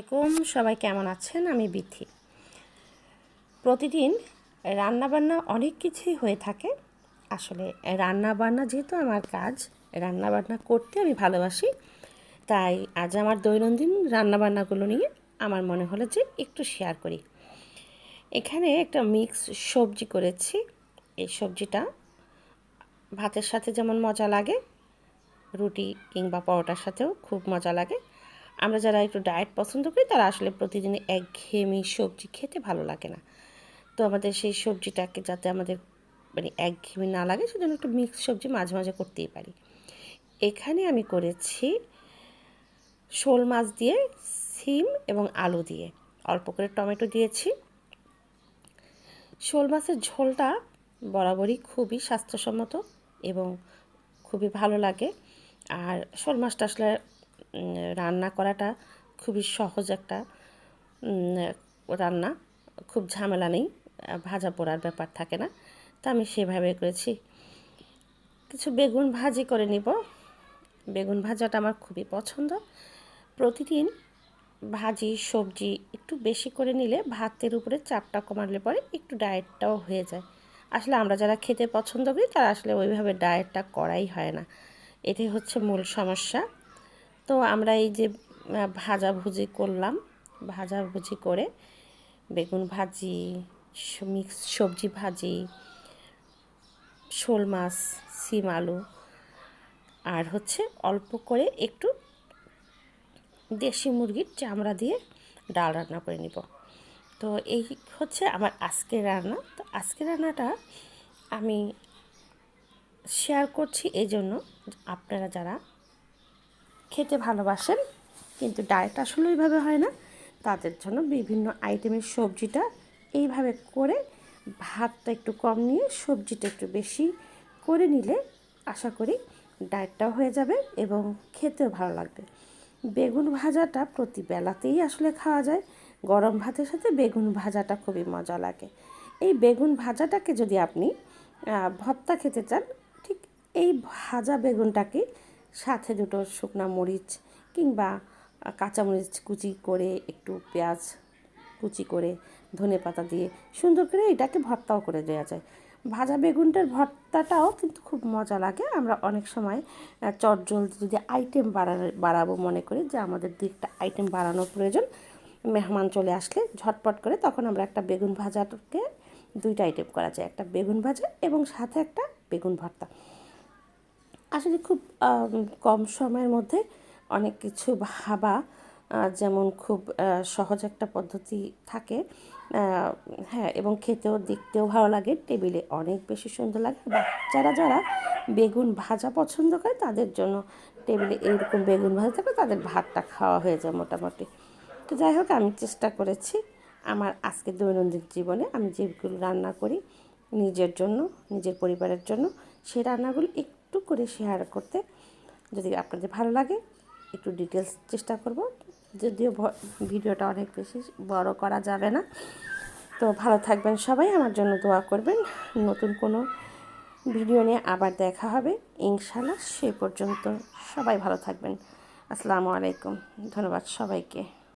আসসালামাইকুম সবাই কেমন আছেন? আমি বিথি। প্রতিদিন রান্নাবান্না অনেক কিছুই হয়ে থাকে। আসলে রান্নাবান্না যেহেতু আমার কাজ, রান্নাবান্না করতে আমি ভালোবাসি। তাই আজ আমার দৈনন্দিন রান্নাবান্নাগুলো নিয়ে আমার মনে হলো যে একটু শেয়ার করি। এখানে একটা মিক্স সবজি করেছি। এই সবজিটা ভাতের সাথে যেমন মজা লাগে, রুটি কিংবা পরোটার সাথেও খুব মজা লাগে। আমরা যারা একটু ডায়েট পছন্দ করি, তারা আসলে প্রতিদিন একঘেয়েমি সবজি খেতে ভালো লাগে না। তো আমাদের সেই সবজিটাকে যাতে আমাদের মানে একঘেয়েমি না লাগে, সেজন্য একটু মিক্স সবজি মাঝে মাঝে করতেই পারি। এখানে আমি করেছি শোল মাছ দিয়ে, সিম এবং আলু দিয়ে। অল্প করে টমেটো দিয়েছি। শোল মাছের ঝোলটা বরাবরই খুবই স্বাস্থ্যসম্মত এবং খুবই ভালো লাগে। আর শোল মাছটা আসলে রান্না করাটা খুবই সহজ একটা রান্না। খুব ঝামেলা নেই, ভাজা পোড়ার ব্যাপার থাকে না। তা আমি সেভাবে করেছি। কিছু বেগুন ভাজি করে নিব। বেগুন ভাজাটা আমার খুবই পছন্দ। প্রতিদিন ভাজি, সবজি একটু বেশি করে নিলে ভাতের উপরে চাপটা কমালে পরে একটু ডায়েটটাও হয়ে যায়। আসলে আমরা যারা খেতে পছন্দ করি, তারা আসলে ওইভাবে ডায়েটটা করাই হয় না। এটাই হচ্ছে মূল সমস্যা। তো আমরা এই যে ভাজাভুজি করলাম। ভাজাভুজি করে বেগুন ভাজি মিক্স সবজি ভাজি, শোল মাছ, সিম আলু, আর হচ্ছে অল্প করে একটু দেশি মুরগির চামড়া দিয়ে ডাল রান্না করে নিব। তো এই হচ্ছে আমার আজকের রান্না। তো আজকের রান্নাটা আমি শেয়ার করছি এই জন্য আপনারা যারা ভালোবাসেন, কিন্তু ডায়েট আসলে ওইভাবে হয় না। তাদের জন্য বিভিন্ন আইটেমের সবজিটা এইভাবে করে ভাতটা একটু কম নিয়ে সবজিটা একটু বেশি করে নিলে আশা করি ডায়েটটাও হয়ে যাবে এবং খেতেও ভালো লাগবে। বেগুন ভাজাটা প্রতি বেলাতেই আসলে খাওয়া যায়। গরম ভাতের সাথে বেগুন ভাজাটা খুবই মজা লাগে। এই বেগুন ভাজাটাকে যদি আপনি ভর্তা খেতে চান, ঠিক এই ভাজা বেগুনটাকে সাথে দুটো শুকনো মরিচ কিংবা কাঁচামরিচ কুচি করে একটু পেঁয়াজ কুচি করে ধনে পাতা দিয়ে সুন্দর করে এটাকে ভর্তাও করে দেওয়া যায়। ভাজা বেগুনটার ভর্তাটাও কিন্তু খুব মজা লাগে। আমরা অনেক সময় চট জলদি যদি আইটেম বাড়ানো বাড়াবো মনে করি যে আমাদের দিকটা আইটেম বাড়ানোর প্রয়োজন, মেহমান চলে আসলে ঝটপট করে তখন আমরা একটা বেগুন ভাজাকে দুইটা আইটেম করা যায়, একটা বেগুন ভাজা এবং সাথে একটা বেগুন ভর্তা। আসলে খুব কম সময়ের মধ্যে অনেক কিছু ভাবা যেমন খুব সহজ একটা পদ্ধতি থাকে। হ্যাঁ এবং খেতেও, দেখতেও ভালো লাগে। টেবিলে অনেক বেশি সুন্দর লাগে। বাচ্চারা যারা বেগুন ভাজা পছন্দ করে, তাদের জন্য টেবিলে এইরকম বেগুন ভাজা থাকলে তাদের ভাতটা খাওয়া হয়ে যায় মোটামুটি। তো যাই হোক, আমি চেষ্টা করেছি আমার আজকে দৈনন্দিন জীবনে আমি যেগুলো রান্না করি নিজের জন্য, নিজের পরিবারের জন্য, সেই রান্নাগুলো একটু করে শেয়ার করতে। যদি আপনাদের ভালো লাগে, একটু ডিটেলস চেষ্টা করব। যদিও ভিডিওটা অনেক বেশি বড় করা যাবে না। তো ভালো থাকবেন সবাই, আমার জন্য দোয়া করবেন। নতুন কোনো ভিডিও নিয়ে আবার দেখা হবে। ইনশাল্লাহ সে পর্যন্ত সবাই ভালো থাকবেন। আসসালামু আলাইকুম। ধন্যবাদ সবাইকে।